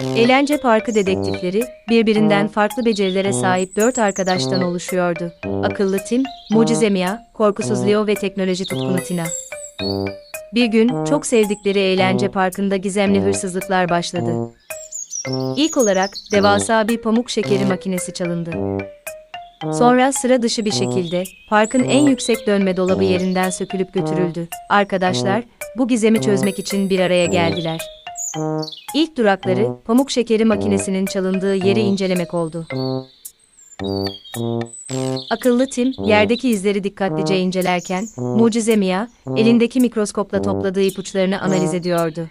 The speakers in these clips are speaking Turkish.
Eğlence Parkı dedektifleri, birbirinden farklı becerilere sahip dört arkadaştan oluşuyordu. Akıllı Tim, Mucize Mia, Korkusuz Leo ve teknoloji tutkunu Tina. Bir gün, çok sevdikleri eğlence parkında gizemli hırsızlıklar başladı. İlk olarak, devasa bir pamuk şekeri makinesi çalındı. Sonra sıra dışı bir şekilde, parkın en yüksek dönme dolabı yerinden sökülüp götürüldü. Arkadaşlar, bu gizemi çözmek için bir araya geldiler. İlk durakları, pamuk şekeri makinesinin çalındığı yeri incelemek oldu. Akıllı Tim, yerdeki izleri dikkatlice incelerken, Mucize Mia, elindeki mikroskopla topladığı ipuçlarını analiz ediyordu.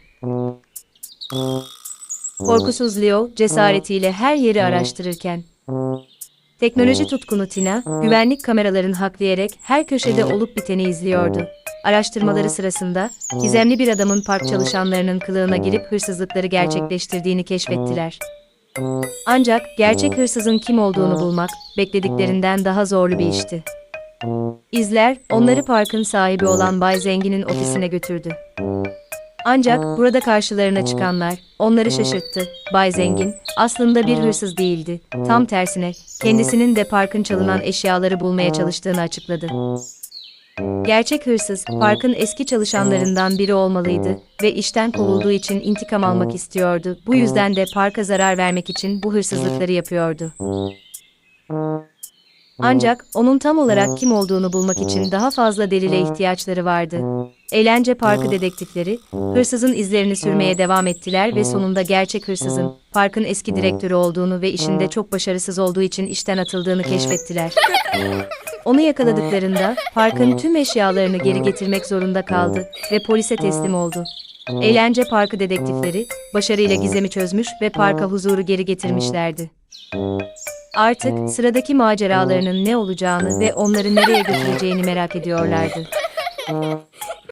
Korkusuz Leo, cesaretiyle her yeri araştırırken, teknoloji tutkunu Tina, güvenlik kameralarını haklayarak her köşede olup biteni izliyordu. Araştırmaları sırasında, gizemli bir adamın park çalışanlarının kılığına girip hırsızlıkları gerçekleştirdiğini keşfettiler. Ancak gerçek hırsızın kim olduğunu bulmak, beklediklerinden daha zorlu bir işti. İzler, onları parkın sahibi olan Bay Zengin'in ofisine götürdü. Ancak burada karşılarına çıkanlar, onları şaşırttı. Bay Zengin, aslında bir hırsız değildi. Tam tersine, kendisinin de parkın çalınan eşyaları bulmaya çalıştığını açıkladı. Gerçek hırsız, parkın eski çalışanlarından biri olmalıydı ve işten kovulduğu için intikam almak istiyordu. Bu yüzden de parka zarar vermek için bu hırsızlıkları yapıyordu. Ancak onun tam olarak kim olduğunu bulmak için daha fazla delile ihtiyaçları vardı. Eğlence parkı dedektifleri, hırsızın izlerini sürmeye devam ettiler ve sonunda gerçek hırsızın, parkın eski direktörü olduğunu ve işinde çok başarısız olduğu için işten atıldığını keşfettiler. Onu yakaladıklarında parkın tüm eşyalarını geri getirmek zorunda kaldı ve polise teslim oldu. Eğlence parkı dedektifleri başarıyla gizemi çözmüş ve parka huzuru geri getirmişlerdi. Artık sıradaki maceralarının ne olacağını ve onları nereye götüreceğini merak ediyorlardı.